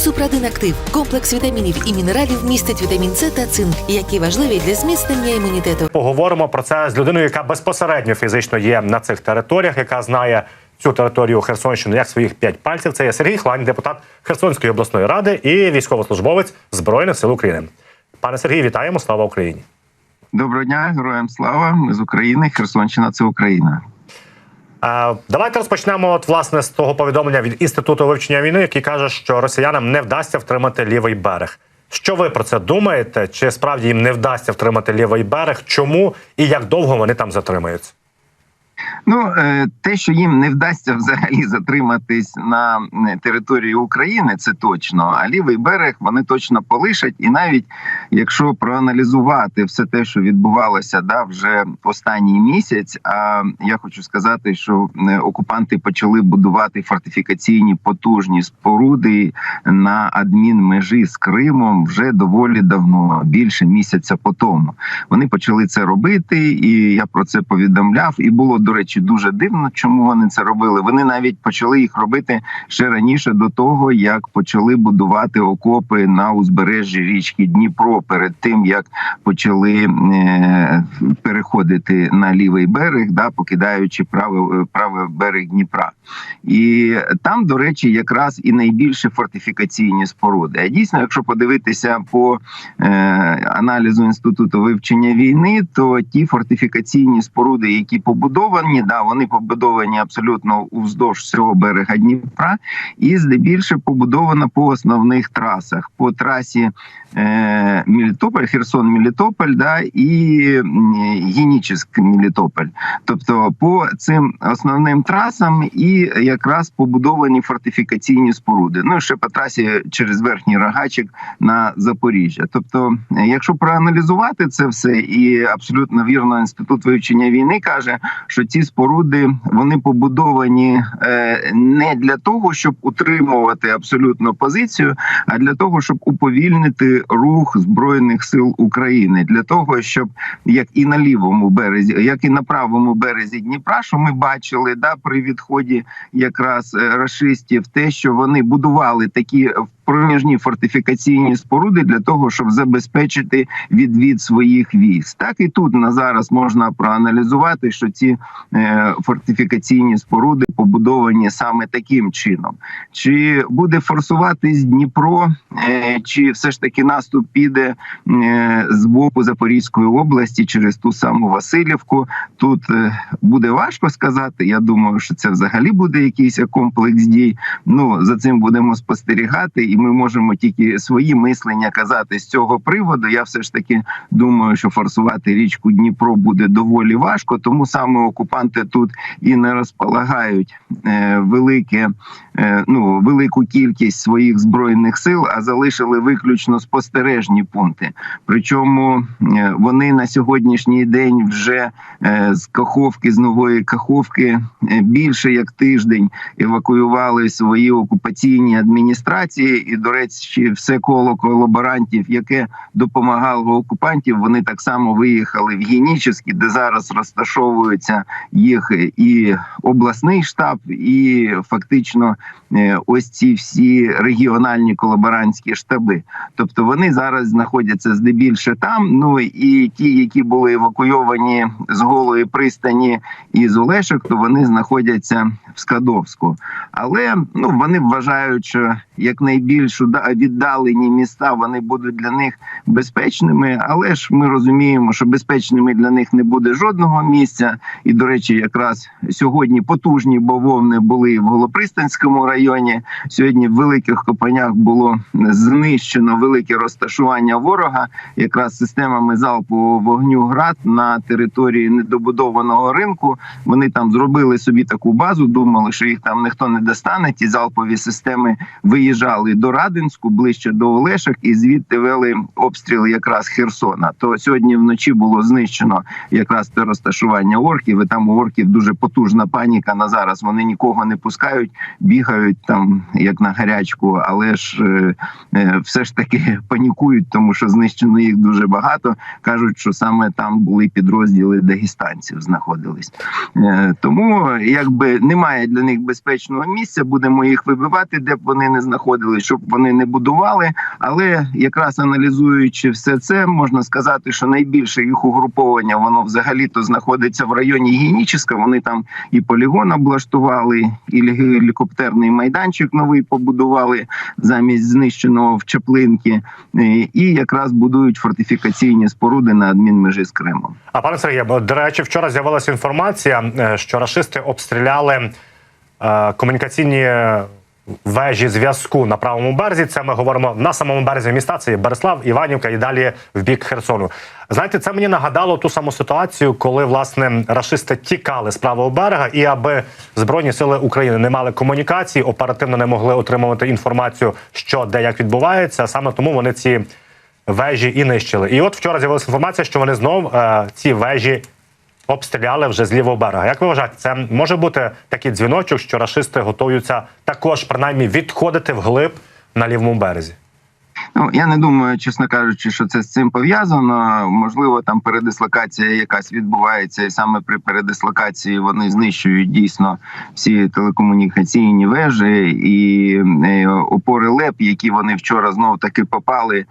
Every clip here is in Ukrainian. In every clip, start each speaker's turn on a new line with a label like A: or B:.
A: Супрадин Актив комплекс вітамінів і мінералів містить вітамін С та цинк, які важливі для зміцнення імунітету.
B: Поговоримо про це з людиною, яка безпосередньо фізично є на цих територіях, яка знає цю територію Херсонщини як своїх п'ять пальців. Це є Сергій Хлань, депутат Херсонської обласної ради і військовослужбовець Збройних сил України. Пане Сергій, вітаємо! Слава Україні!
C: Доброго дня, героям слава! Ми з України. Херсонщина це Україна.
B: Давайте розпочнемо от власне з того повідомлення від інституту вивчення війни, який каже, що росіянам не вдасться втримати лівий берег. Що ви про це думаєте? Чи справді їм не вдасться втримати лівий берег? Чому і як довго вони там затримаються?
C: Ну е, те, що їм не вдасться взагалі затриматись на е, території України, це точно. А лівий берег вони точно полишать. І навіть якщо проаналізувати все те, що відбувалося, да вже останній місяць. А я хочу сказати, що е, окупанти почали будувати фортифікаційні потужні споруди на адмінмежі з Кримом вже доволі давно, більше місяця по тому. Вони почали це робити, і я про це повідомляв. І було до речі дуже дивно, чому вони це робили. Вони навіть почали їх робити ще раніше до того, як почали будувати окопи на узбережжі річки Дніпро, перед тим як почали е, переходити на лівий берег, да покидаючи правий, правий берег Дніпра. І там, до речі, якраз і найбільше фортифікаційні споруди. А дійсно, якщо подивитися по е, аналізу інституту вивчення війни, то ті фортифікаційні споруди, які побудовані, да, вони побудовані абсолютно уздовж всього берега Дніпра, і здебільшого побудовано по основних трасах. По трасі е, Мелітополь, Херсон, Мелітополь, да, і Генічеськ Мелітополь. Тобто по цим основним трасам і якраз побудовані фортифікаційні споруди. Ну і ще по трасі через верхній рогачик на Запоріжжя. Тобто, е, якщо проаналізувати це все, і абсолютно вірно інститут вивчення війни каже, що ці споруди вони побудовані е, не для того, щоб утримувати абсолютно позицію, а для того, щоб уповільнити рух збройних сил України, для того, щоб як і на лівому березі, як і на правому березі Дніпра, що ми бачили, да при відході якраз е, рашистів, те, що вони будували такі проміжні фортифікаційні споруди для того, щоб забезпечити відвід своїх військ. Так і тут на зараз можна проаналізувати, що ці е, фортифікаційні споруди побудовані саме таким чином. Чи буде форсуватись Дніпро, е, чи все ж таки наступ піде е, з боку Запорізької області через ту саму Васильівку? Тут буде важко сказати. Я думаю, що це взагалі буде якийсь комплекс дій. Ну за цим будемо спостерігати, і ми можемо тільки свої мислення казати з цього приводу. Я все ж таки думаю, що форсувати річку Дніпро буде доволі важко, тому саме окупанти тут і не розполагають е, велике, е, ну велику кількість своїх збройних сил, а залишили виключно спостережні пункти. Причому е, вони на сьогоднішній день вже з Каховки, з нової Каховки більше як тиждень евакуювали свої окупаційні адміністрації, і до речі, все коло колаборантів, яке допомагало окупантів, вони так само виїхали в Генічеський, де зараз розташовується їх і обласний штаб, і фактично е, ось ці всі регіональні колаборантські штаби. Тобто вони зараз знаходяться здебільше там. Ну і ті, які були евакуйовані з голої пристані і з Олешок, то вони знаходяться в Скадовську. Але ну вони вважають, що якнайбільш уда- віддалені міста вони будуть для них безпечними. Але ж ми розуміємо, що безпечними для них не буде жодного місця. І до речі, якраз сьогодні потужні бавовни були в Голопристанському районі. Сьогодні в великих копанях було знищено велике розташування ворога, якраз системами залпового вогню град на території недобудованого ринку. Вони там зробили собі таку базу, думали, що їх там ніхто не достане. Ті залпові системи виїжджали до Радинську ближче до Олешок, і звідти вели обстріли якраз Херсона. То сьогодні вночі було знищено якраз те розташування орків. І там у орків дуже потужна паніка на зараз. Вони нікого не пускають, бігають там як на гарячку, але ж е, е, все ж таки панікують, тому що знищено їх дуже багато. кажуть, що саме там були підрозділи дагестанців, знаходились. Е, Тому якби немає для них безпечного місця, будемо їх вибивати, де б вони не знаходились, щоб вони не будували. Але якраз аналізуючи все це, можна сказати, що найбільше їх угруповання воно взагалі то знаходиться в районі Геніческа. Вони там і полігон облаштували, і гелікоптерний майданчик новий побудували замість знищеного в Чаплинки, е, і якраз будують фортифікаційні споруди на адмінмежі з Кримом.
B: А пане Сергію, бо, до речі, вчора з'явилася інформація, е, що рашисти обстріляли е, комунікаційні вежі зв'язку на правому березі. Це ми говоримо на самому березі міста. Це Береслав, Іванівка і далі в бік Херсону. Знаєте, це мені нагадало ту саму ситуацію, коли власне рашисти тікали з правого берега, і аби збройні сили України не мали комунікації, оперативно не могли отримувати інформацію, що де як відбувається. Саме тому вони ці вежі і нищили. І от вчора з'явилася інформація, що вони знов е, ці вежі обстріляли вже з лівого берега. Як ви вважаєте, це може бути такий дзвіночок, що рашисти готуються також принаймні відходити вглиб на лівому березі?
C: Ну я не думаю, чесно кажучи, що це з цим пов'язано. Можливо, там передислокація якась відбувається, і саме при передислокації вони знищують дійсно всі телекомунікаційні вежі і е, опори ЛЕП, які вони вчора знов таки попали,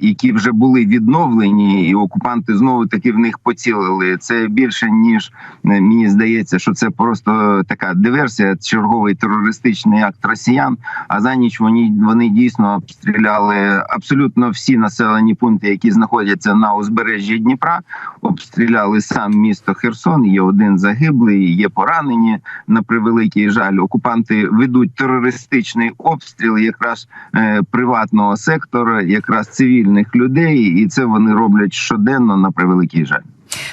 C: які вже були відновлені, і окупанти знову таки в них поцілили. Це більше ніж е, мені здається, що це просто така диверсія, черговий терористичний акт росіян. А за ніч вони, вони дійсно обстріляли абсолютно всі населені пункти, які знаходяться на узбережжі Дніпра. Обстріляли сам місто Херсон. Є один загиблий, є поранені на превеликий жаль. Окупанти ведуть терористичний обстріл, якраз е, приватного сектора, якраз цивільних людей, і це вони роблять щоденно на превеликий жаль.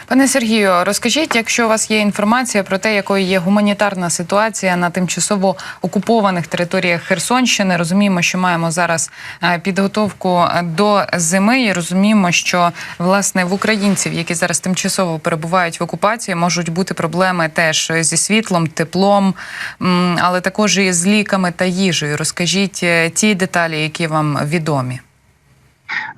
D: Пане Сергію, розкажіть, якщо у вас є інформація про те, якою є гуманітарна ситуація на тимчасово окупованих територіях Херсонщини. Розуміємо, що маємо зараз е, підготовку до зими. і Розуміємо, що власне в українців, які зараз тимчасово перебувають в окупації, можуть бути проблеми теж зі світлом, теплом, але також і з ліками та їжею. Розкажіть е, ті деталі, які вам відомі.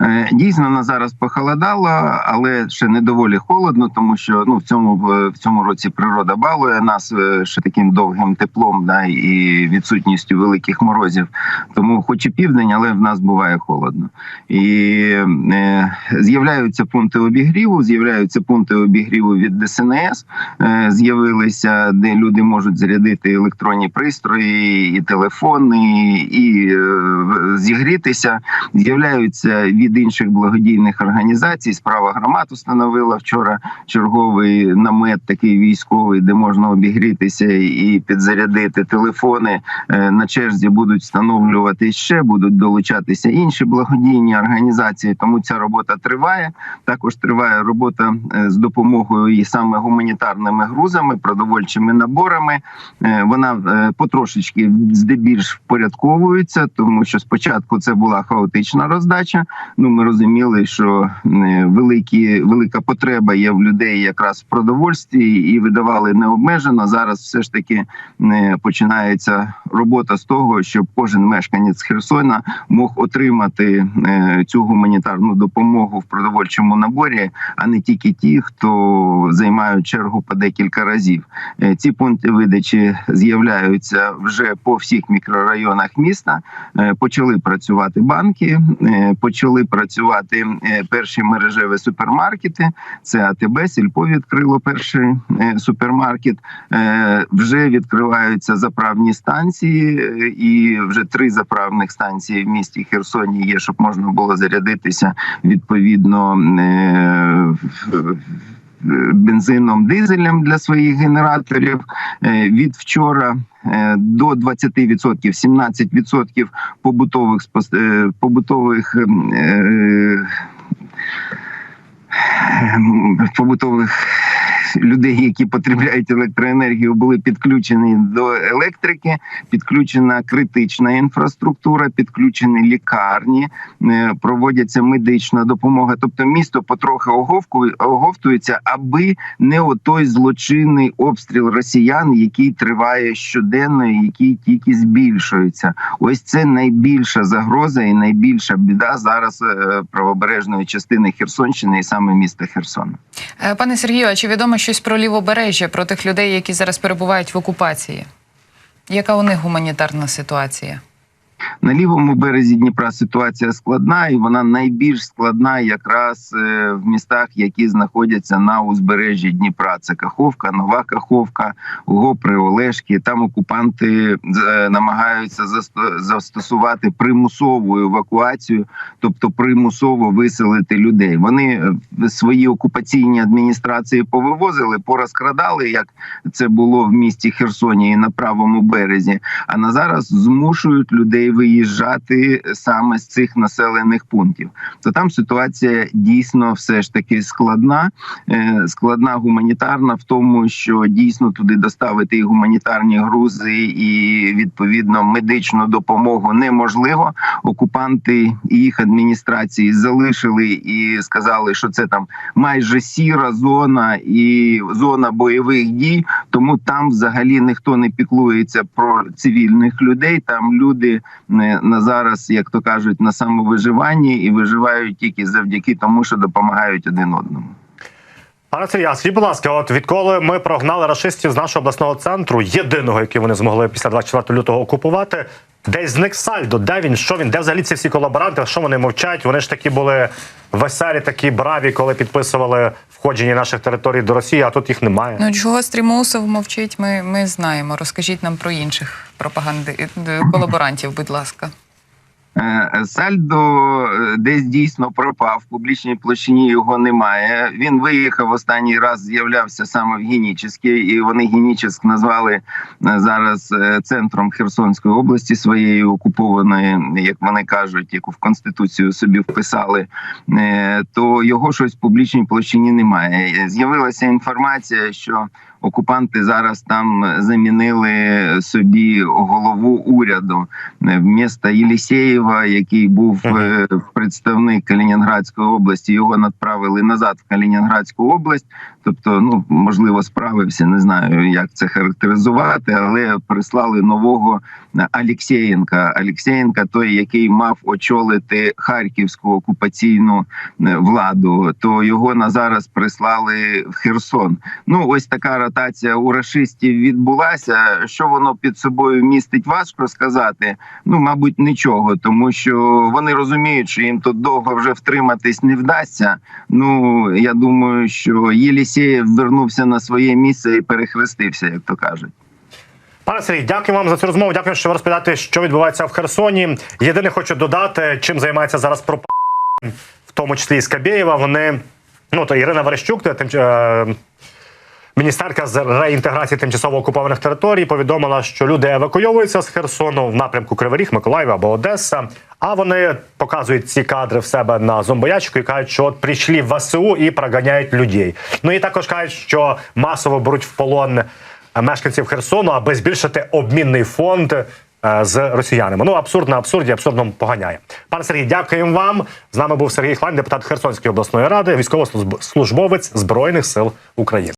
C: Е, Дійсно, на зараз похолодало, але ще не доволі холодно, тому що ну в цьому в цьому році природа балує нас е, ще таким довгим теплом, да і відсутністю великих морозів. Тому, хоч і південь, але в нас буває холодно. І е, з'являються пункти обігріву, з'являються пункти обігріву від ДСНС. Е, з'явилися, де люди можуть зарядити електронні пристрої, і телефони, і е, зігрітися. З'являються від інших благодійних організацій. Справа громад установила вчора черговий намет, такий військовий, де можна обігрітися і підзарядити телефони. Е, На черзі будуть встановлювати ще, будуть долучатися інші благодійні організації. Тому ця робота триває. Також триває робота е, з допомогою і саме гуманітарними грузами, продовольчими наборами. Е, Вона потрошечки здебільш впорядковується, тому що спочатку це була хаотична роздача. Ну ми розуміли, що е, великі велика потреба є в людей якраз в продовольстві, і видавали необмежено. Зараз все ж таки е, починається робота з того, щоб кожен мешканець Херсона мог отримати е, цю гуманітарну допомогу в продовольчому наборі, а не тільки ті, хто займають чергу по декілька разів. Ці пункти видачі з'являються вже по всіх мікрорайонах міста. Почали працювати банки, почали працювати е, перші мережеві супермаркети. Це АТБ, Сільпо відкрило перший е, супермаркет. Е, Вже відкриваються заправні станції, і вже три заправних станції в місті Херсоні є, щоб можна було зарядитися відповідно. Бензином, дизелем для своїх генераторів. Е, від вчора е, до 20%, 17% побутових е, побутових ем, ем, побутових людей, які потребляють електроенергію, були підключені до електрики. Підключена критична інфраструктура, підключені лікарні, е, проводяться медична допомога. Тобто місто потрохи оговтується, аби не отой злочинний обстріл росіян, який триває щоденно, який тільки збільшується. Ось це найбільша загроза і найбільша біда зараз е, правобережної частини Херсонщини і саме міста Херсона.
D: Е, Пане Сергію, а чи відомо щось про лівобережжя, про тих людей, які зараз перебувають в окупації? Яка у них гуманітарна ситуація?
C: На лівому березі Дніпра ситуація складна, і вона найбільш складна якраз е, в містах, які знаходяться на узбережжі Дніпра. Це Каховка, Нова Каховка, Гопри, Олешки. Там окупанти е, намагаються засто- застосувати примусову евакуацію, тобто примусово виселити людей. Вони е, свої окупаційні адміністрації повивозили, порозкрадали, як це було в місті Херсоні і на правому березі. А на зараз змушують людей виїжджати саме з цих населених пунктів. То там ситуація дійсно все ж таки складна, Е, складна гуманітарна в тому, що дійсно туди доставити і гуманітарні грузи, і відповідно медичну допомогу неможливо. Окупанти і їх адміністрації залишили і сказали, що це там майже сіра зона і зона бойових дій. Тому там взагалі ніхто не піклується про цивільних людей. Там люди е, на зараз, як то кажуть, на самовиживанні і виживають тільки завдяки тому, що допомагають один одному.
B: Пане Сергій, скажіть, будь ласка, от відколи ми прогнали рашистів з нашого обласного центру, єдиного, який вони змогли після 24 лютого окупувати, десь зник сальдо. Де він? Що він? Де взагалі ці всі колаборанти? Що вони мовчать? Вони ж такі були веселі, такі браві, коли підписували входження наших територій до Росії, а тут їх немає.
D: Ну чого Стрімоусов мовчить? Ми, ми знаємо. Розкажіть нам про інших пропаганди е, колаборантів, будь ласка.
C: Е, Сальдо е, десь дійсно пропав в публічній площині. Його немає. Він виїхав останній раз. З'являвся саме в Генічеській, і вони Генічеськ назвали е, зараз центром Херсонської області своєї окупованої, як вони кажуть, яку в конституцію собі вписали. То його щось в публічній площині немає. З'явилася інформація, що окупанти зараз там замінили собі голову уряду е, вмісто Єлісєєва, який був е, представник Калінінградської області. Його надправили назад в Калінінградську область. Тобто, ну можливо, справився. Не знаю, як це характеризувати, але прислали нового Алєксєєнка. Алєксєєнка, той, який мав очолити харківську окупаційну е, владу, то його на зараз прислали в Херсон. Ну, ось така ротація у рашистів відбулася. Що воно під собою містить, важко сказати. Ну, мабуть, нічого, тому що вони розуміють, що їм тут довго вже втриматись не вдасться. Ну я думаю, що Єлісєєв вернувся на своє місце і перехрестився, як то кажуть.
B: Пане Сергій, дякую вам за цю розмову. Дякую, що ви розповідаєте, що відбувається в Херсоні. Єдине, хочу додати, чим займається зараз пропа, в тому числі і Скабєєва. Вони ну то Ірина Верещук, тим е, міністерка з реінтеграції тимчасово окупованих територій, повідомила, що люди евакуйовуються з Херсону в напрямку Кривий Ріг, Миколаїв або Одеса. А вони показують ці кадри в себе на зомбоячку і кажуть, що от прийшли в ВСУ і проганяють людей. Ну і також кажуть, що масово беруть в полон мешканців Херсону, аби збільшити обмінний фонд е, з росіянами. Ну абсурд на абсурді, абсурдно поганяє. Пане Сергій, дякуємо вам. З нами був Сергій Хлань, депутат Херсонської обласної ради, військовослужбовець Збройних сил України.